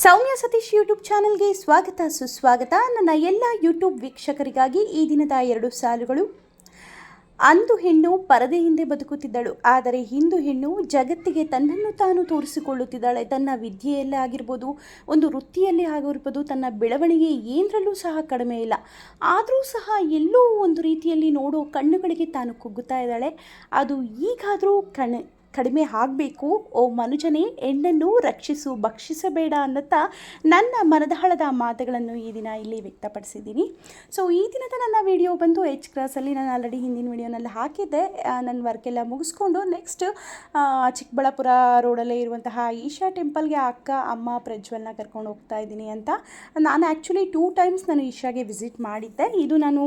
ಸೌಮ್ಯ Satish YouTube ಚಾನೆಲ್ಗೆ ಸ್ವಾಗತ, ಸುಸ್ವಾಗತ. ನನ್ನ ಎಲ್ಲ ಯೂಟ್ಯೂಬ್ ವೀಕ್ಷಕರಿಗಾಗಿ ಈ ದಿನದ ಎರಡು ಸಾಲುಗಳು. ಅಂದು ಹೆಣ್ಣು ಪರದೆ ಹಿಂದೆ ಬದುಕುತ್ತಿದ್ದಳು. ಆದರೆ ಹಿಂದು ಹೆಣ್ಣು ಜಗತ್ತಿಗೆ ತನ್ನನ್ನು ತಾನು ತೋರಿಸಿಕೊಳ್ಳುತ್ತಿದ್ದಾಳೆ. ತನ್ನ ವಿದ್ಯೆಯಲ್ಲೇ ಆಗಿರ್ಬೋದು, ಒಂದು ವೃತ್ತಿಯಲ್ಲೇ ಆಗಿರ್ಬೋದು, ತನ್ನ ಬೆಳವಣಿಗೆ ಏನರಲ್ಲೂ ಸಹ ಕಡಿಮೆ ಇಲ್ಲ. ಆದರೂ ಸಹ ಎಲ್ಲೋ ಒಂದು ರೀತಿಯಲ್ಲಿ ನೋಡೋ ಕಣ್ಣುಗಳಿಗೆ ತಾನು ಕುಗ್ಗುತ್ತಾ ಇದ್ದಾಳೆ. ಅದು ಈಗಾದರೂ ಕಣ ಕಡಿಮೆ ಆಗಬೇಕು. ಓ ಮನುಜನೇ, ಹೆಣ್ಣನ್ನು ರಕ್ಷಿಸು, ಭಕ್ಷಿಸಬೇಡ ಅನ್ನುತ್ತಾ ನನ್ನ ಮನದಾಳದ ಮಾತುಗಳನ್ನು ಈ ದಿನ ಇಲ್ಲಿ ವ್ಯಕ್ತಪಡಿಸಿದ್ದೀನಿ. ಸೊ ಈ ದಿನದ ನನ್ನ ವಿಡಿಯೋ ಬಂದು ಎಚ್ ಕ್ರಾಸಲ್ಲಿ ನಾನು ಆಲ್ರೆಡಿ ಹಿಂದಿನ ವಿಡಿಯೋನಲ್ಲಿ ಹಾಕಿದ್ದೆ. ನನ್ನ ವರ್ಕೆಲ್ಲ ಮುಗಿಸ್ಕೊಂಡು ನೆಕ್ಸ್ಟ್ ಚಿಕ್ಕಬಳ್ಳಾಪುರ ರೋಡಲ್ಲೇ ಇರುವಂತಹ ಈಶಾ ಟೆಂಪಲ್ಗೆ ಅಕ್ಕ, ಅಮ್ಮ, ಪ್ರಜ್ವಲ್ನ ಕರ್ಕೊಂಡು ಹೋಗ್ತಾ ಇದ್ದೀನಿ ಅಂತ. ನಾನು ಆ್ಯಕ್ಚುಲಿ ಟೂ ಟೈಮ್ಸ್ ನಾನು ಈಶಾಗೆ ವಿಸಿಟ್ ಮಾಡಿದ್ದೆ. ಇದು ನಾನು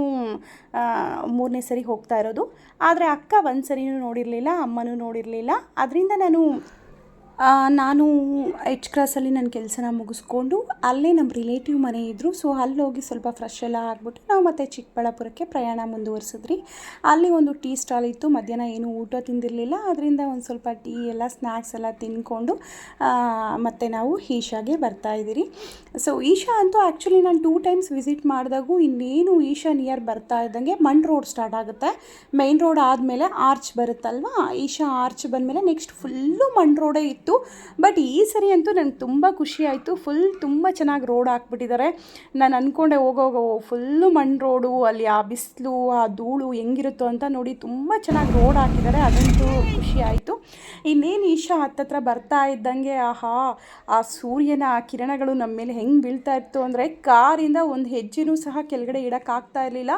ಮೂರನೇ ಸರಿ ಹೋಗ್ತಾ ಇರೋದು. ಆದರೆ ಅಕ್ಕ ಒಂದು ಸರಿನೂ ನೋಡಿರಲಿಲ್ಲ, ಅಮ್ಮನೂ ನೋಡಿರಲಿಲ್ಲ. ಅದರಿಂದ ನಾನು ನಾನು ಎಚ್ ಕ್ರಾಸಲ್ಲಿ ನನ್ನ ಕೆಲಸನ ಮುಗಿಸ್ಕೊಂಡು ಅಲ್ಲೇ ನಮ್ಮ ರಿಲೇಟಿವ್ ಮನೆ ಇದ್ದರು ಸೊ ಅಲ್ಲಿ ಹೋಗಿ ಸ್ವಲ್ಪ ಫ್ರೆಶ್ ಎಲ್ಲ ಆಗಿಬಿಟ್ಟು ನಾವು ಮತ್ತೆ ಚಿಕ್ಕಬಳ್ಳಾಪುರಕ್ಕೆ ಪ್ರಯಾಣ ಮುಂದುವರಿಸಿದ್ರಿ. ಅಲ್ಲಿ ಒಂದು ಟೀ ಸ್ಟಾಲ್ ಇತ್ತು. ಮಧ್ಯಾಹ್ನ ಏನು ಊಟ ತಿಂದಿರಲಿಲ್ಲ. ಅದರಿಂದ ಒಂದು ಸ್ವಲ್ಪ ಟೀ ಎಲ್ಲ ಸ್ನ್ಯಾಕ್ಸ್ ಎಲ್ಲ ಮತ್ತು ಮತ್ತೆ ನಾವು ಈಶಾಗೆ ಬರ್ತಾ ಇದ್ದೀರಿ. ಸೊ ಈಶಾ ಅಂತೂ ಆ್ಯಕ್ಚುಲಿ ನಾನು ಟೂ ಟೈಮ್ಸ್ ವಿಸಿಟ್ ಮಾಡಿದಾಗೂ ಇನ್ನೇನು ಈಶಾ ನಿಯರ್ ಬರ್ತಾ ಇದ್ದಂಗೆ ಮಣ್ ರೋಡ್ ಸ್ಟಾರ್ಟ್ ಆಗುತ್ತೆ. ಮೈನ್ ರೋಡ್ ಆದಮೇಲೆ ಆರ್ಚ್ ಬರುತ್ತಲ್ವಾ? ಈಶಾ ಆರ್ಚ್ ಬಂದಮೇಲೆ ನೆಕ್ಸ್ಟ್ ಫುಲ್ಲು ಮಣ್ ರೋಡೇ ಇತ್ತು. ಬಟ್ ಈ ಸರಿ ಅಂತೂ ನನಗೆ ತುಂಬ ಖುಷಿ ಆಯಿತು. ಫುಲ್ ತುಂಬ ಚೆನ್ನಾಗಿ ರೋಡ್ ಹಾಕ್ಬಿಟ್ಟಿದ್ದಾರೆ. ನಾನು ಅಂದ್ಕೊಂಡೆ ಹೋಗೋಗೋ ಫುಲ್ಲು ಮಣ್ಣು ರೋಡು ಅಲ್ಲಿ ಆ ಬಿಸಿಲು, ಆ ಧೂಳು ಹೆಂಗಿರುತ್ತೋ ಅಂತ ನೋಡಿ ತುಂಬ ಚೆನ್ನಾಗಿ ರೋಡ್ ಹಾಕಿದ್ದಾರೆ. ಅದಂತೂ ಖುಷಿ ಆಯಿತು. ಇನ್ನೇನು ಈಶಾ ಹತ್ತತ್ರ ಬರ್ತಾ ಇದ್ದಂಗೆ, ಆಹಾ, ಆ ಸೂರ್ಯನ ಆ ಕಿರಣಗಳು ನಮ್ಮ ಮೇಲೆ ಹೆಂಗೆ ಬೀಳ್ತಾ ಇತ್ತು ಅಂದರೆ ಕಾರಿಂದ ಒಂದು ಹೆಜ್ಜೆನೂ ಸಹ ಕೆಳಗಡೆ ಇಡೋಕ್ಕಾಗ್ತಾ ಇರಲಿಲ್ಲ.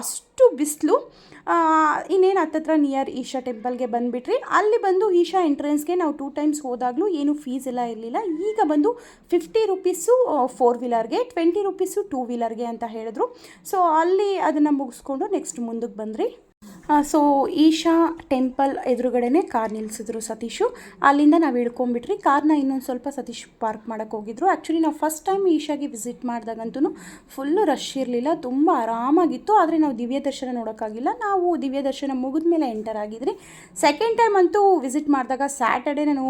ಅಷ್ಟು ಬಿಸಿಲು. ಇನ್ನೇನು ಹತ್ತತ್ರ ನಿಯರ್ ಈಶಾ ಟೆಂಪಲ್ಗೆ ಬಂದುಬಿಟ್ರಿ. ಅಲ್ಲಿ ಬಂದು ಈಶಾ ಎಂಟ್ರೆನ್ಸ್ಗೆ ನಾವು ಟೂ ಟೈಮ್ಸ್ ಹೋದಾಗಲೂ ಏನು ಫೀಸ್ ಎಲ್ಲ ಇರಲಿಲ್ಲ. ಈಗ ಬಂದು ಫಿಫ್ಟಿ ರುಪೀಸು ಫೋರ್ ವೀಲರ್ಗೆ ಟ್ವೆಂಟಿ ರುಪೀಸು ಟೂ ವೀಲರ್ಗೆ ಅಂತ ಹೇಳಿದ್ರು. ಸೊ ಅಲ್ಲಿ ಅದನ್ನು ಮುಗಿಸ್ಕೊಂಡು ನೆಕ್ಸ್ಟ್ ಮುಂದಕ್ಕೆ ಬಂದ್ರಿ. ಸೊ ಈಶಾ ಟೆಂಪಲ್ ಎದುರುಗಡೆನೆ ಕಾರ್ ನಿಲ್ಲಿಸಿದ್ರು ಸತೀಶು. ಅಲ್ಲಿಂದ ನಾವು ಇಳ್ಕೊಂಬಿಟ್ರಿ ಕಾರ್ನ ಇನ್ನೊಂದು ಸ್ವಲ್ಪ ಸತೀಶ್ ಪಾರ್ಕ್ ಮಾಡೋಕ್ಕೆ ಹೋಗಿದ್ರು. ಆ್ಯಕ್ಚುಲಿ ನಾವು first time ಈಶಾಗೆ visit ಮಾಡಿದಾಗಂತೂ full rush ಇರಲಿಲ್ಲ. ತುಂಬ ಆರಾಮಾಗಿತ್ತು. ಆದರೆ ನಾವು ದಿವ್ಯ ದರ್ಶನ ನೋಡೋಕ್ಕಾಗಿಲ್ಲ. ನಾವು ದಿವ್ಯ ದರ್ಶನ ಮುಗಿದ ಮೇಲೆ ಎಂಟರ್ ಆಗಿದ್ರಿ. ಸೆಕೆಂಡ್ ಟೈಮ್ ಅಂತೂ ವಿಸಿಟ್ ಮಾಡಿದಾಗ ಸ್ಯಾಟರ್ಡೆ ನಾನು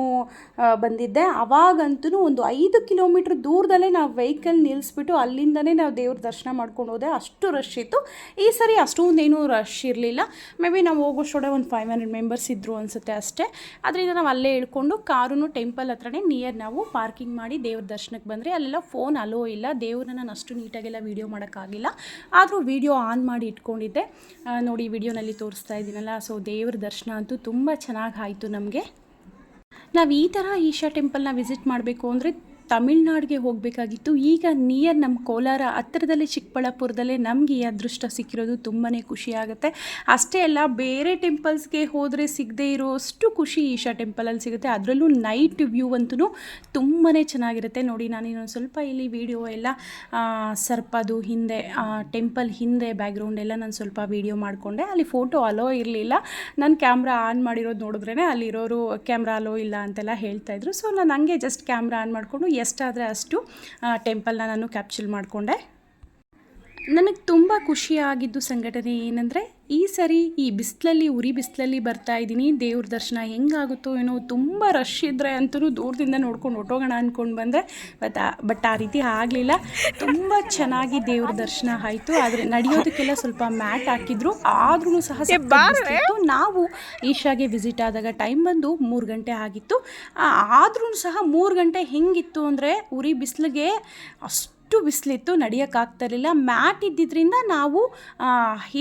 ಬಂದಿದ್ದೆ. ಅವಾಗಂತೂ ಒಂದು ಐದು ಕಿಲೋಮೀಟ್ರ್ ದೂರದಲ್ಲೇ ನಾವು ವೆಹಿಕಲ್ ನಿಲ್ಲಿಸ್ಬಿಟ್ಟು ಅಲ್ಲಿಂದನೇ ನಾವು ದೇವ್ರ ದರ್ಶನ ಮಾಡ್ಕೊಂಡು ಹೋದೆ. ಅಷ್ಟು ರಶ್ ಇತ್ತು. ಈ ಸರಿ ಅಷ್ಟೊಂದೇನು ರಶ್ ಇರಲಿಲ್ಲ. ಮೇ ಬಿ ನಾವು ಹೋಗೋಷ್ಟೊಡೆ ಒಂದು ಫೈವ್ ಹಂಡ್ರೆಡ್ ಮೆಂಬರ್ಸ್ ಇದ್ದರು ಅನಿಸುತ್ತೆ ಅಷ್ಟೇ. ಅದರಿಂದ ನಾವು ಅಲ್ಲೇ ಇಳ್ಕೊಂಡು ಕಾರೂ ಟೆಂಪಲ್ ಹತ್ರನೇ ನಿಯರ್ ನಾವು ಪಾರ್ಕಿಂಗ್ ಮಾಡಿ ದೇವ್ರ ದರ್ಶನಕ್ಕೆ ಬಂದರೆ ಅಲ್ಲೆಲ್ಲ ಫೋನ್ ಅಲೋ ಇಲ್ಲ, ದೇವ್ರನ್ನ ನಾನು ಅಷ್ಟು ನೀಟಾಗೆಲ್ಲ ವೀಡಿಯೋ ಮಾಡೋಕ್ಕಾಗಿಲ್ಲ. ಆದರೂ ವೀಡಿಯೋ ಆನ್ ಮಾಡಿ ಇಟ್ಕೊಂಡಿದ್ದೆ. ನೋಡಿ ವಿಡಿಯೋನಲ್ಲಿ ತೋರಿಸ್ತಾ ಇದ್ದೀನಲ್ಲ ಸೊ ದೇವ್ರ ದರ್ಶನ ಅಂತೂ ತುಂಬ ಚೆನ್ನಾಗಿ ಆಯಿತು ನಮಗೆ. ನಾವು ಈ ಥರ ಈಶಾ ಟೆಂಪಲ್ನ ವಿಸಿಟ್ ಮಾಡಬೇಕು ಅಂದರೆ ತಮಿಳ್ನಾಡಿಗೆ ಹೋಗಬೇಕಾಗಿತ್ತು. ಈಗ ನಿಯರ್ ನಮ್ಮ ಕೋಲಾರ ಹತ್ತಿರದಲ್ಲೇ ಚಿಕ್ಕಬಳ್ಳಾಪುರದಲ್ಲೇ ನಮಗೆ ಈ ಅದೃಷ್ಟ ಸಿಕ್ಕಿರೋದು ತುಂಬಾ ಖುಷಿ ಆಗುತ್ತೆ. ಅಷ್ಟೇ ಅಲ್ಲ, ಬೇರೆ ಟೆಂಪಲ್ಸ್ಗೆ ಹೋದರೆ ಸಿಗದೆ ಇರೋಷ್ಟು ಖುಷಿ ಈಶಾ ಟೆಂಪಲಲ್ಲಿ ಸಿಗುತ್ತೆ. ಅದರಲ್ಲೂ ನೈಟ್ ವ್ಯೂ ಅಂತೂ ತುಂಬಾ ಚೆನ್ನಾಗಿರುತ್ತೆ. ನೋಡಿ, ನಾನು ಇನ್ನೊಂದು ಸ್ವಲ್ಪ ಇಲ್ಲಿ ವಿಡಿಯೋ ಎಲ್ಲ ಸರ್ಪದು ಹಿಂದೆ ಟೆಂಪಲ್ ಹಿಂದೆ ಬ್ಯಾಕ್ಗ್ರೌಂಡ್ ಎಲ್ಲ ನಾನು ಸ್ವಲ್ಪ ವಿಡಿಯೋ ಮಾಡಿಕೊಂಡೆ. ಅಲ್ಲಿ ಫೋಟೋ ಅಲೋ ಇರಲಿಲ್ಲ. ನನ್ನ ಕ್ಯಾಮ್ರಾ ಆನ್ ಮಾಡಿರೋದು ನೋಡಿದ್ರೇ ಅಲ್ಲಿರೋರು ಕ್ಯಾಮ್ರಾ ಅಲೋ ಇಲ್ಲ ಅಂತೆಲ್ಲ ಹೇಳ್ತಾಯಿದ್ರು ಸೊ ನಾನು ಹಂಗೆ ಜಸ್ಟ್ ಕ್ಯಾಮ್ರಾ ಆನ್ ಮಾಡಿಕೊಂಡು ಎಷ್ಟಾದರೆ ಅಷ್ಟು ಟೆಂಪಲ್ನ ನಾನು ಕ್ಯಾಪ್ಚರ್ ಮಾಡಿಕೊಂಡೆ. ನನಗೆ ತುಂಬ ಖುಷಿಯಾಗಿದ್ದು ಸಂಘಟನೆ ಏನಂದರೆ ಈ ಸರಿ ಈ ಬಿಸಿಲಲ್ಲಿ ಉರಿ ಬಿಸಿಲಲ್ಲಿ ಬರ್ತಾ ಇದ್ದೀನಿ ದೇವ್ರ ದರ್ಶನ ಹೆಂಗಾಗುತ್ತೋ ಏನೋ ತುಂಬ ರಶ್ ಇದ್ದರೆ ಅಂತೂ ದೂರದಿಂದ ನೋಡ್ಕೊಂಡು ಹೊಟ್ಟೋಗೋಣ ಅಂದ್ಕೊಂಡು ಬಂದೆ. ಬಟ್ ಬಟ್ ಆ ರೀತಿ ಆಗಲಿಲ್ಲ. ತುಂಬ ಚೆನ್ನಾಗಿ ದೇವ್ರ ದರ್ಶನ ಆಯಿತು. ಆದರೆ ನಡೆಯೋದಕ್ಕೆಲ್ಲ ಸ್ವಲ್ಪ ಮ್ಯಾಟ್ ಹಾಕಿದ್ರು. ಆದ್ರೂ ಸಹ ನಾವು ಈಶಾಗೆ ವಿಸಿಟ್ ಆದಾಗ ಟೈಮ್ ಬಂದು ಮೂರು ಗಂಟೆ ಆಗಿತ್ತು. ಆದ್ರೂ ಸಹ ಮೂರು ಗಂಟೆ ಹೆಂಗಿತ್ತು ಅಂದರೆ ಉರಿ ಬಿಸಿಲಿಗೆ ಅಷ್ಟು ಅಷ್ಟು ಬಿಸಿಲಿತ್ತು ನಡೆಯೋಕ್ಕಾಗ್ತಿರಲಿಲ್ಲ ಮ್ಯಾಟ್ ಇದ್ದಿದ್ದರಿಂದ ನಾವು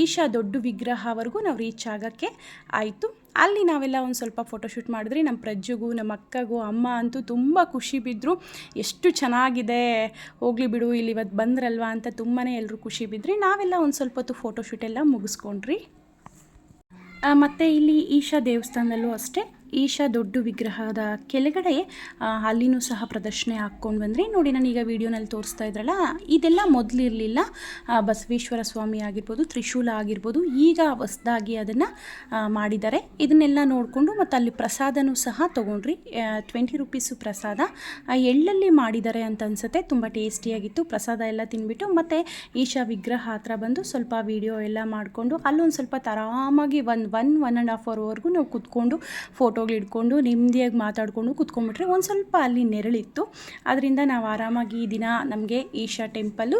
ಈಶಾ ದೊಡ್ಡ ವಿಗ್ರಹವರೆಗೂ ನಾವು ರೀಚ್ ಆಗೋಕ್ಕೆ ಆಯಿತು. ಅಲ್ಲಿ ನಾವೆಲ್ಲ ಒಂದು ಸ್ವಲ್ಪ ಫೋಟೋಶೂಟ್ ಮಾಡಿದ್ರಿ. ನಮ್ಮ ಪ್ರಜ್ಜುಗೂ ನಮ್ಮ ಅಕ್ಕಗೂ, ಅಮ್ಮ ಅಂತೂ ತುಂಬ ಖುಷಿ ಬಿದ್ದರು ಎಷ್ಟು ಚೆನ್ನಾಗಿದೆ, ಹೋಗಲಿ ಬಿಡು, ಇಲ್ಲಿ ಇವತ್ತು ಬಂದ್ರಲ್ವಾ ಅಂತ ತುಂಬಾ ಎಲ್ಲರೂ ಖುಷಿ ಬಿದ್ರಿ. ನಾವೆಲ್ಲ ಒಂದು ಸ್ವಲ್ಪ ಹೊತ್ತು ಫೋಟೋಶೂಟ್ ಎಲ್ಲ ಮುಗಿಸ್ಕೊಂಡ್ರಿ. ಮತ್ತು ಮತ್ತೆ ಇಲ್ಲಿ ಈಶಾ ದೇವಸ್ಥಾನದಲ್ಲೂ ಅಷ್ಟೇ. ಈಶಾ ದೊಡ್ಡ ವಿಗ್ರಹದ ಕೆಳಗಡೆ ಅಲ್ಲಿನೂ ಸಹ ಪ್ರದರ್ಶನ ಹಾಕ್ಕೊಂಡು ಬಂದ್ರಿ, ನೋಡಿ ನಾನೀಗ ವಿಡಿಯೋನಲ್ಲಿ ತೋರಿಸ್ತಾ ಇದ್ರಲ್ಲ, ಇದೆಲ್ಲ ಮೊದಲಿರಲಿಲ್ಲ. ಬಸವೇಶ್ವರ ಸ್ವಾಮಿ ಆಗಿರ್ಬೋದು, ತ್ರಿಶೂಲ ಆಗಿರ್ಬೋದು, ಈಗ ಹೊಸದಾಗಿ ಅದನ್ನು ಮಾಡಿದ್ದಾರೆ. ಇದನ್ನೆಲ್ಲ ನೋಡಿಕೊಂಡು ಮತ್ತು ಅಲ್ಲಿ ಪ್ರಸಾದನೂ ಸಹ ತೊಗೊಂಡ್ರಿ. ಟ್ವೆಂಟಿ ರುಪೀಸು ಪ್ರಸಾದ. ಎಳ್ಳಲ್ಲಿ ಮಾಡಿದ್ದಾರೆ ಅಂತ ಅನಿಸುತ್ತೆ, ತುಂಬ ಟೇಸ್ಟಿಯಾಗಿತ್ತು ಪ್ರಸಾದ ಎಲ್ಲ ತಿನ್ಬಿಟ್ಟು ಮತ್ತು ಈಶಾ ವಿಗ್ರಹ ಹತ್ರ ಬಂದು ಸ್ವಲ್ಪ ವಿಡಿಯೋ ಎಲ್ಲ ಮಾಡಿಕೊಂಡು, ಅಲ್ಲೊಂದು ಸ್ವಲ್ಪ ಆರಾಮಾಗಿ ಒಂದು ಒನ್ ಒನ್ ಆ್ಯಂಡ್ ಹಾಫ್ ಅವರ್ವರೆಗೂ ನಾವು ಕೂತ್ಕೊಂಡು ಫೋಟೋ ಫೋಟೋಗಳು ಇಟ್ಕೊಂಡು ನೆಮ್ಮದಿಯಾಗಿ ಮಾತಾಡಿಕೊಂಡು ಕುತ್ಕೊಂಡ್ಬಿಟ್ರೆ ಒಂದು ಸ್ವಲ್ಪ ಅಲ್ಲಿ ನೆರಳಿತ್ತು. ಅದರಿಂದ ನಾವು ಆರಾಮಾಗಿ ಈ ದಿನ ನಮಗೆ ಈಶಾ ಟೆಂಪಲ್ಲು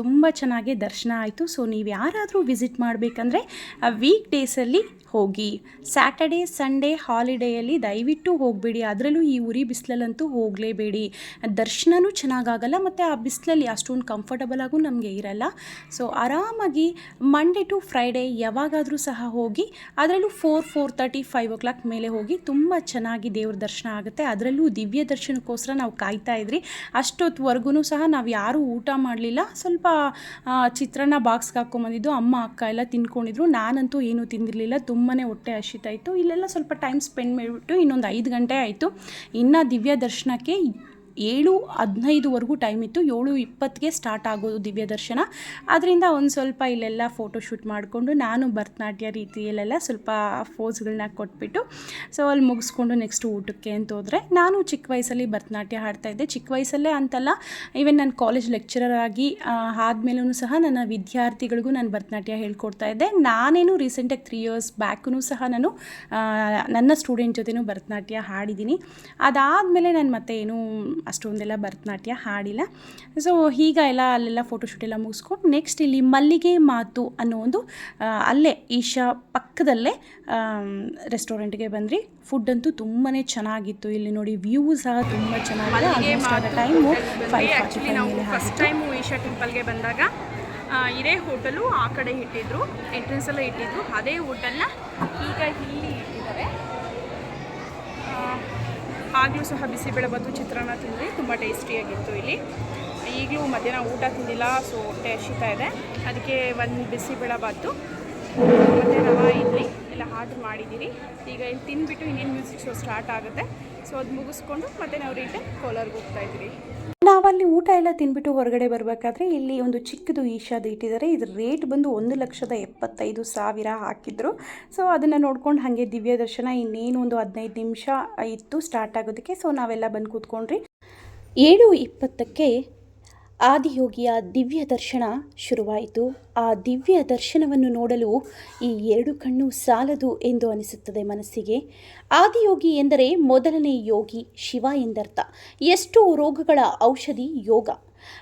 ತುಂಬ ಚೆನ್ನಾಗಿ ದರ್ಶನ ಆಯಿತು. ಸೊ ನೀವು ಯಾರಾದರೂ ವಿಸಿಟ್ ಮಾಡಬೇಕಂದ್ರೆ ವೀಕ್ ಡೇಸಲ್ಲಿ ಹೋಗಿ ಸ್ಯಾಟರ್ಡೇ ಸಂಡೇ ಹಾಲಿಡೇಯಲ್ಲಿ ದಯವಿಟ್ಟು ಹೋಗಬೇಡಿ. ಅದರಲ್ಲೂ ಈ ಉರಿ ಬಿಸಿಲಲ್ಲಂತೂ ಹೋಗಲೇಬೇಡಿ. ದರ್ಶನವೂ ಚೆನ್ನಾಗಾಗಲ್ಲ ಮತ್ತು ಆ ಬಿಸಿಲಲ್ಲಿ ಅಷ್ಟೊಂದು ಕಂಫರ್ಟಬಲ್ ಆಗೂ ನಮಗೆ ಇರಲ್ಲ. ಸೊ ಆರಾಮಾಗಿ ಮಂಡೇ ಟು ಫ್ರೈಡೇ ಯಾವಾಗಾದರೂ ಸಹ ಹೋಗಿ, ಅದರಲ್ಲೂ four four thirty five o'clock ಮೇಲೆ ಹೋಗಿ ತುಂಬ ಚೆನ್ನಾಗಿ ದೇವ್ರ ದರ್ಶನ ಆಗುತ್ತೆ. ಅದರಲ್ಲೂ ದಿವ್ಯ ದರ್ಶನಕ್ಕೋಸ್ಕರ ನಾವು ಕಾಯ್ತಾ ಇದ್ರಿ. ಅಷ್ಟೊತ್ತುವರೆಗೂ ಸಹ ನಾವು ಯಾರೂ ಊಟ ಮಾಡಲಿಲ್ಲ. ಸ್ವಲ್ಪ ಚಿತ್ರಾನ್ನ ಬಾಕ್ಸ್ಗೆ ಹಾಕ್ಕೊಂಬಂದಿದ್ದು ಅಮ್ಮ, ಅಕ್ಕ ಎಲ್ಲ ತಿನ್ಕೊಂಡಿದ್ರು. ನಾನಂತೂ ಏನೂ ತಿಂದಿರಲಿಲ್ಲ. ತುಂಬಾ ಹೊಟ್ಟೆ ಹಸಿತಾಯಿತು. ಇಲ್ಲೆಲ್ಲ ಸ್ವಲ್ಪ ಟೈಮ್ ಸ್ಪೆಂಡ್ ಮಾಡಿಬಿಟ್ಟು ಇನ್ನೊಂದು ಐದು ಗಂಟೆ ಆಯಿತು. ಇನ್ನು ದಿವ್ಯ ದರ್ಶನಕ್ಕೆ ಏಳು, ಹದಿನೈದುವರೆಗೂ ಟೈಮ್ ಇತ್ತು. ಏಳು ಇಪ್ಪತ್ತಿಗೆ ಸ್ಟಾರ್ಟ್ ಆಗೋದು ದಿವ್ಯ ದರ್ಶನ. ಅದರಿಂದ ಒಂದು ಸ್ವಲ್ಪ ಇಲ್ಲೆಲ್ಲ ಫೋಟೋ ಶೂಟ್ ಮಾಡಿಕೊಂಡು ನಾನು ಭರತನಾಟ್ಯ ರೀತಿಯಲ್ಲೆಲ್ಲ ಸ್ವಲ್ಪ ಫೋಸ್ಗಳನ್ನ ಕೊಟ್ಬಿಟ್ಟು ಸೊ ಅಲ್ಲಿ ಮುಗಿಸ್ಕೊಂಡು ನೆಕ್ಸ್ಟ್ ಊಟಕ್ಕೆ ಅಂತ ಹೋದರೆ, ನಾನು ಚಿಕ್ಕ ವಯಸ್ಸಲ್ಲಿ ಭರತನಾಟ್ಯ ಹಾಡ್ತಾಯಿದ್ದೆ ಚಿಕ್ಕ ವಯಸ್ಸಲ್ಲೇ ಅಂತಲ್ಲ ಈವನ್ ನಾನು ಕಾಲೇಜ್ ಲೆಕ್ಚರರ್ ಆಗಿ ಆದಮೇಲೂ ಸಹ ನನ್ನ ವಿದ್ಯಾರ್ಥಿಗಳಿಗೂ ನಾನು ಭರತನಾಟ್ಯ ಹೇಳ್ಕೊಡ್ತಾ ಇದ್ದೆ. ನಾನೇನು ರೀಸೆಂಟಾಗಿ ತ್ರೀ ಇಯರ್ಸ್ ಬ್ಯಾಕೂ ಸಹ ನಾನು ನನ್ನ ಸ್ಟೂಡೆಂಟ್ ಜೊತೆನೂ ಭರತನಾಟ್ಯ ಹಾಡಿದ್ದೀನಿ. ಅದಾದಮೇಲೆ ನಾನು ಮತ್ತೆ ಏನೂ ಅಷ್ಟೊಂದೆಲ್ಲ ಭರತನಾಟ್ಯ ಹಾಡಿಲ್ಲ. ಸೊ ಈಗ ಎಲ್ಲ ಅಲ್ಲೆಲ್ಲ ಫೋಟೋಶೂಟ್ ಎಲ್ಲ ಮುಗಿಸ್ಕೊಂಡು ನೆಕ್ಸ್ಟ್ ಇಲ್ಲಿ ಮಲ್ಲಿಗೆ ಮಾತು ಅನ್ನೋ ಒಂದು ಅಲ್ಲೇ ಈಶಾ ಪಕ್ಕದಲ್ಲೇ ರೆಸ್ಟೋರೆಂಟ್ಗೆ ಬಂದ್ರಿ. ಫುಡ್ ಅಂತೂ ತುಂಬಾ ಚೆನ್ನಾಗಿತ್ತು. ಇಲ್ಲಿ ನೋಡಿ ವ್ಯೂ ಸಹ ತುಂಬ ಚೆನ್ನಾಗಿದೆ. ಟೈಮು ಆ್ಯಕ್ಚುಲಿ ನಾವು ಫಸ್ಟ್ ಟೈಮು ಈಶಾ ಟೆಂಪಲ್ಗೆ ಬಂದಾಗ ಇದೇ ಹೋಟೆಲು ಆ ಕಡೆ ಇಟ್ಟಿದ್ರು. ಎಂಟ್ರೆನ್ಸ್ ಎಲ್ಲ ಇಟ್ಟಿದ್ರು. ಅದೇ ಹೋಟೆಲ್ನ ಈಗ ಇಲ್ಲಿ ಆಗಲೂ ಸಹ ಬಿಸಿಬೇಳೆಬಾತು ಚಿತ್ರಾನ್ನ ತಿಂದ್ವಿ. ತುಂಬ ಟೇಸ್ಟಿಯಾಗಿತ್ತು ಇಲ್ಲಿ. ಈಗಲೂ ಮಧ್ಯಾಹ್ನ ಊಟ ತಿಂದಿಲ್ಲ ಸೊ ಹಸಿತಾ ಇದೆ. ಅದಕ್ಕೆ ಒಂದು ಬಿಸಿಬೇಳೆಬಾತು ಮತ್ತು ರವಾ, ಇಡ್ಲಿ ಎಲ್ಲ ಆರ್ಡ್ರ್ ಮಾಡಿದ್ದೀರಿ ಈಗ ಇಲ್ಲಿ ತಿಂದ್ಬಿಟ್ಟು ಇನ್ನೇನು ಮ್ಯೂಸಿಕ್ ಶೋ ಸ್ಟಾರ್ಟ್ ಆಗುತ್ತೆ. ಸೊ ಅದು ಮುಗಿಸ್ಕೊಂಡು ಮತ್ತೆ ನಾವು ರಿಟರ್ನ್ ಕೋಲಾರ್ಗೆ ಹೋಗ್ತಾ ಇದ್ದೀರಿ ನಾವಲ್ಲಿ ಊಟ ಎಲ್ಲ ತಿನ್ಬಿಟ್ಟು ಹೊರಗಡೆ ಬರಬೇಕಾದ್ರೆ ಇಲ್ಲಿ ಒಂದು ಚಿಕ್ಕದು ಈಶಾದ ಇಟ್ಟಿದ್ದಾರೆ ಇದ್ರ. ರೇಟ್ ಬಂದು ಒಂದು ಲಕ್ಷದ ಎಪ್ಪತ್ತೈದು ಸಾವಿರ ಹಾಕಿದ್ರು. ಸೊ ಅದನ್ನು ನೋಡ್ಕೊಂಡು ಹಾಗೆ ದಿವ್ಯ ದರ್ಶನ ಇನ್ನೇನು ಒಂದು ಹದಿನೈದು ನಿಮಿಷ ಇತ್ತು ಸ್ಟಾರ್ಟ್ ಆಗೋದಕ್ಕೆ. ಸೊ ನಾವೆಲ್ಲ ಬಂದು ಕೂತ್ಕೊಂಡ್ರಿ. ಏಳು ಇಪ್ಪತ್ತಕ್ಕೆ ಆದಿಯೋಗಿಯ ದಿವ್ಯ ದರ್ಶನ ಶುರುವಾಯಿತು. ಆ ದಿವ್ಯ ದರ್ಶನವನ್ನು ನೋಡಲು ಈ ಎರಡು ಕಣ್ಣು ಸಾಲದು ಎಂದು ಅನಿಸುತ್ತದೆ ಮನಸ್ಸಿಗೆ. ಆದಿಯೋಗಿ ಎಂದರೆ ಮೊದಲನೇ ಯೋಗಿ ಶಿವ ಎಂದರ್ಥ. ಎಷ್ಟೋ ರೋಗಗಳ ಔಷಧಿ ಯೋಗ.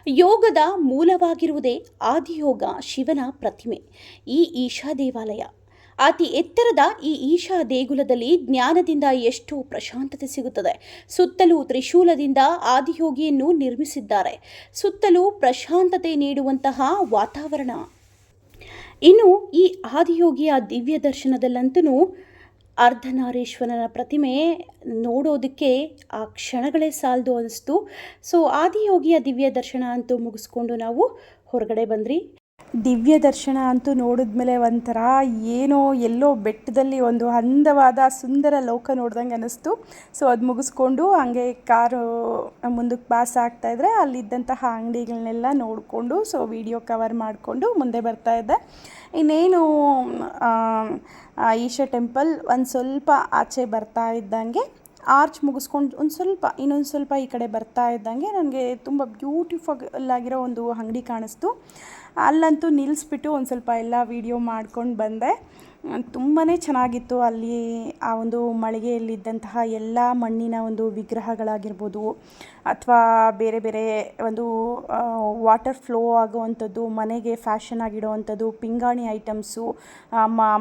ಯೋಗದ ಮೂಲವಾಗಿರುವುದೇ ಆದಿಯೋಗ ಶಿವನ ಪ್ರತಿಮೆ. ಈ ಈಶಾ ದೇವಾಲಯ. ಅತಿ ಎತ್ತರದ ಈ ಈಶಾ ದೇಗುಲದಲ್ಲಿ ಜ್ಞಾನದಿಂದ ಎಷ್ಟು ಪ್ರಶಾಂತತೆ ಸಿಗುತ್ತದೆ. ಸುತ್ತಲೂ ತ್ರಿಶೂಲದಿಂದ ಆದಿಯೋಗಿಯನ್ನು ನಿರ್ಮಿಸಿದ್ದಾರೆ. ಸುತ್ತಲೂ ಪ್ರಶಾಂತತೆ ನೀಡುವಂತಹ ವಾತಾವರಣ. ಇನ್ನು ಈ ಆದಿಯೋಗಿಯ ದಿವ್ಯ ದರ್ಶನದಲ್ಲಂತೂ ಅರ್ಧನಾರೀಶ್ವರನ ಪ್ರತಿಮೆ ನೋಡೋದಕ್ಕೆ ಆ ಕ್ಷಣಗಳೇ ಸಾಲದು ಅನಿಸ್ತು. ಸೊ, ಆದಿಯೋಗಿಯ ದಿವ್ಯ ದರ್ಶನ ಅಂತೂ ಮುಗಿಸ್ಕೊಂಡು ನಾವು ಹೊರಗಡೆ ಬಂದ್ರಿ. ದಿವ್ಯ ದರ್ಶನ ಅಂತೂ ನೋಡಿದ್ಮೇಲೆ ಒಂಥರ ಏನೋ ಎಲ್ಲೋ ಬೆಟ್ಟದಲ್ಲಿ ಒಂದು ಅಂದವಾದ ಸುಂದರ ಲೋಕ ನೋಡ್ದಂಗೆ ಅನ್ನಿಸ್ತು. ಸೊ ಅದು ಮುಗಿಸ್ಕೊಂಡು ಹಂಗೆ ಕಾರು ಮುಂದಕ್ಕೆ ಪಾಸ್ ಆಗ್ತಾಯಿದ್ರೆ ಅಲ್ಲಿದ್ದಂತಹ ಅಂಗಡಿಗಳನ್ನೆಲ್ಲ ನೋಡಿಕೊಂಡು ಸೊ ವಿಡಿಯೋ ಕವರ್ ಮಾಡಿಕೊಂಡು ಮುಂದೆ ಬರ್ತಾ ಇದ್ದೆ. ಇನ್ನೇನು ಈಶಾ ಟೆಂಪಲ್ ಒಂದು ಸ್ವಲ್ಪ ಆಚೆ ಬರ್ತಾ ಇದ್ದಂಗೆ ಆರ್ಚ್ ಮುಗಿಸ್ಕೊಂಡು ಒಂದು ಸ್ವಲ್ಪ, ಇನ್ನೊಂದು ಸ್ವಲ್ಪ ಈ ಕಡೆ ಬರ್ತಾ ಇದ್ದಂಗೆ ನನಗೆ ತುಂಬ ಬ್ಯೂಟಿಫುಲ್ ಆಗಿರೋ ಒಂದು ಅಂಗಡಿ ಕಾಣಿಸ್ತು. ಅಲ್ಲಂತೂ ನಿಲ್ಲಿಸ್ಬಿಟ್ಟು ಒಂದು ಸ್ವಲ್ಪ ಎಲ್ಲ ವೀಡಿಯೋ ಮಾಡ್ಕೊಂಡು ಬಂದೆ. ತುಂಬಾ ಚೆನ್ನಾಗಿತ್ತು ಅಲ್ಲಿ ಆ ಒಂದು ಮಳಿಗೆಯಲ್ಲಿದ್ದಂತಹ ಎಲ್ಲ ಮಣ್ಣಿನ ಒಂದು ವಿಗ್ರಹಗಳಾಗಿರ್ಬೋದು, ಅಥವಾ ಬೇರೆ ಬೇರೆ ಒಂದು ವಾಟರ್ ಫ್ಲೋ ಆಗುವಂಥದ್ದು, ಮನೆಗೆ ಫ್ಯಾಷನ್ ಆಗಿಡುವಂಥದ್ದು, ಪಿಂಗಾಣಿ ಐಟಮ್ಸು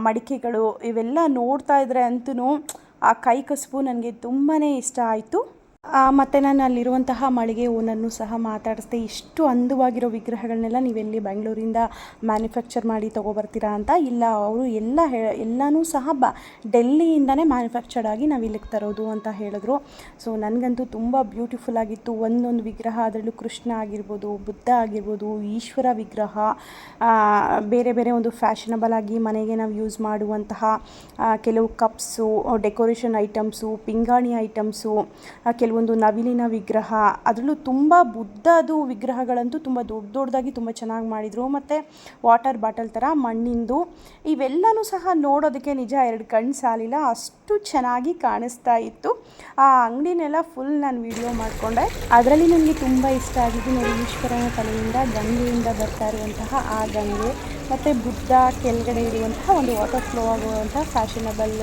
ಮಡಿಕೆಗಳು, ಇವೆಲ್ಲ ನೋಡ್ತಾ ಇದ್ರೆ ಅಂತೂ ಆ ಕೈ ಕಸುಬು ನನಗೆ ತುಂಬಾ ಇಷ್ಟ ಆಯಿತು. ಮತ್ತು ನಾನು ಅಲ್ಲಿರುವಂತಹ ಮಳಿಗೆ ಓನರ್ನು ಸಹ ಮಾತಾಡಿಸ್ದೆ. ಇಷ್ಟು ಅಂದವಾಗಿರೋ ವಿಗ್ರಹಗಳನ್ನೆಲ್ಲ ನೀವೆಲ್ಲಿ ಬೆಂಗಳೂರಿಂದ ಮ್ಯಾನುಫ್ಯಾಕ್ಚರ್ ಮಾಡಿ ತೊಗೊಬರ್ತೀರಾ ಅಂತ? ಇಲ್ಲ ಅವರು ಎಲ್ಲ ಹೇ ಎಲ್ಲನೂ ಸಹ ಬ ಡೆಲ್ಲಿಯಿಂದನೇ ಮ್ಯಾನುಫ್ಯಾಕ್ಚರ್ಡ್ ಆಗಿ ನಾವು ಇಲ್ಲಿಗೆ ತರೋದು ಅಂತ ಹೇಳಿದ್ರು. ಸೊ ನನಗಂತೂ ತುಂಬ ಬ್ಯೂಟಿಫುಲ್ ಆಗಿತ್ತು. ಒಂದೊಂದು ವಿಗ್ರಹ ಅದರಲ್ಲೂ ಕೃಷ್ಣ ಆಗಿರ್ಬೋದು ಬುದ್ಧ ಆಗಿರ್ಬೋದು ಈಶ್ವರ ವಿಗ್ರಹ ಬೇರೆ ಬೇರೆ ಒಂದು ಫ್ಯಾಷನಬಲ್ ಆಗಿ ಮನೆಗೆ ನಾವು ಯೂಸ್ ಮಾಡುವಂತಹ ಕೆಲವು ಕಪ್ಸು ಡೆಕೋರೇಷನ್ ಐಟಮ್ಸು ಪಿಂಗಾಣಿ ಐಟಮ್ಸು ಆ, ಕೆಲವೊಂದು ನವಿಲಿನ ವಿಗ್ರಹ, ಅದರಲ್ಲೂ ತುಂಬ ಬುದ್ಧದು ವಿಗ್ರಹಗಳಂತೂ ತುಂಬ ದೊಡ್ಡ ದೊಡ್ಡದಾಗಿ ತುಂಬ ಚೆನ್ನಾಗಿ ಮಾಡಿದರು. ಮತ್ತು ವಾಟರ್ ಬಾಟಲ್ ಥರ ಮಣ್ಣಿಂದು, ಇವೆಲ್ಲನೂ ಸಹ ನೋಡೋದಕ್ಕೆ ನಿಜ ಎರಡು ಕಣ್ಣು ಸಾಲಿಲ್ಲ, ಅಷ್ಟು ಚೆನ್ನಾಗಿ ಕಾಣಿಸ್ತಾ ಇತ್ತು. ಆ ಅಂಗಡಿನೆಲ್ಲ ಫುಲ್ ನಾನು ವಿಡಿಯೋ ಮಾಡಿಕೊಂಡೆ. ಅದರಲ್ಲಿ ನನಗೆ ತುಂಬ ಇಷ್ಟ ಆಗಿದ್ದು ನೋಡಿ ಈಶ್ವರನ ತಲೆಯಿಂದ ಗಂಗೆಯಿಂದ ಬರ್ತಾ ಇರುವಂತಹ ಆ ಗಂಗೆ, ಮತ್ತು ಬುದ್ಧ ಕೆಳಗಡೆ ಇರುವಂತಹ ಒಂದು ವಾಟರ್ ಫ್ಲೋ ಆಗುವಂತಹ ಫ್ಯಾಷನಬಲ್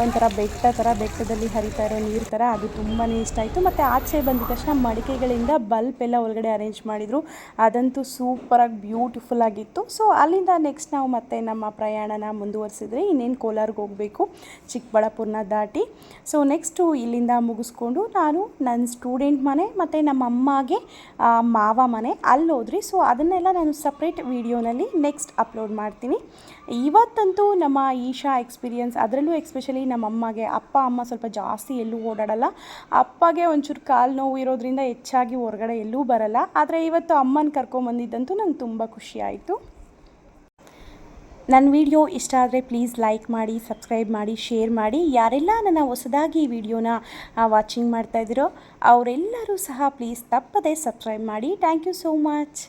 ಒಂಥರ ಬೆಟ್ಟ ಥರ, ಬೆಟ್ಟದಲ್ಲಿ ಹರಿತಾ ಇರೋ ನೀರು ಥರ ಅದು ತುಂಬಾ ಇಷ್ಟ ಆಯಿತು. ಮತ್ತು ಆಚೆ ಬಂದಿದ ತಕ್ಷಣ ಮಡಿಕೆಗಳಿಂದ ಬಲ್ಪ್ ಎಲ್ಲ ಒಳಗಡೆ ಅರೇಂಜ್ ಮಾಡಿದರು. ಅದಂತೂ ಸೂಪರಾಗಿ ಬ್ಯೂಟಿಫುಲ್ ಆಗಿತ್ತು. ಸೊ ಅಲ್ಲಿಂದ ನೆಕ್ಸ್ಟ್ ನಾವು ಮತ್ತೆ ನಮ್ಮ ಪ್ರಯಾಣನ ಮುಂದುವರಿಸಿದ್ರೆ ಇನ್ನೇನು ಕೋಲಾರ್ಗೆ ಹೋಗಬೇಕು, ಚಿಕ್ಕಬಳ್ಳಾಪುರನ ದಾಟಿ. ಸೊ ನೆಕ್ಸ್ಟು ಇಲ್ಲಿಂದ ಮುಗಿಸ್ಕೊಂಡು ನಾನು ನನ್ನ ಸ್ಟೂಡೆಂಟ್ ಮನೆ, ಮತ್ತು ನಮ್ಮ ಅಮ್ಮಗೆ ಮಾವ ಮನೆ ಅಲ್ಲಿ ಹೋದ್ರಿ ಸೊ ಅದನ್ನೆಲ್ಲ ನಾನು ಸಪ್ರೇಟ್ ವೀಡಿಯೋನಲ್ಲಿ ನೆಕ್ಸ್ಟ್ ಅಪ್ಲೋಡ್ ಮಾಡ್ತೀನಿ. ಇವತ್ತಂತೂ ನಮ್ಮ ಈಶಾ ಎಕ್ಸ್ಪೀರಿಯನ್ಸ್, ಅದರಲ್ಲೂ ಎಕ್ಸ್ಪೆಷಲಿ ನಮ್ಮ ಅಮ್ಮಗೆ, ಅಪ್ಪ, ಅಮ್ಮ ಸ್ವಲ್ಪ ಜಾಸ್ತಿ ಎಲ್ಲೂ ಓಡಾಡಲ್ಲ. ಅಪ್ಪಗೆ ಒಂಚೂರು ಕಾಲು ನೋವು ಇರೋದ್ರಿಂದ ಹೆಚ್ಚಾಗಿ ಹೊರಗಡೆ ಎಲ್ಲೂ ಬರಲ್ಲ. ಆದರೆ ಇವತ್ತು ಅಮ್ಮನ ಕರ್ಕೊಂಬಂದಿದ್ದಂತೂ ನಂಗೆ ತುಂಬ ಖುಷಿ ಆಯಿತು. ನನ್ನ ವಿಡಿಯೋ ಇಷ್ಟ ಆದರೆ ಪ್ಲೀಸ್ ಲೈಕ್ ಮಾಡಿ, ಸಬ್ಸ್ಕ್ರೈಬ್ ಮಾಡಿ, ಶೇರ್ ಮಾಡಿ. ಯಾರೆಲ್ಲ ನನ್ನ ಹೊಸದಾಗಿ ಈ ವಿಡಿಯೋನ ವಾಚಿಂಗ್ ಮಾಡ್ತಾ ಅವರೆಲ್ಲರೂ ಸಹ ಪ್ಲೀಸ್ ತಪ್ಪದೆ ಸಬ್ಸ್ಕ್ರೈಬ್ ಮಾಡಿ. Thank you so much.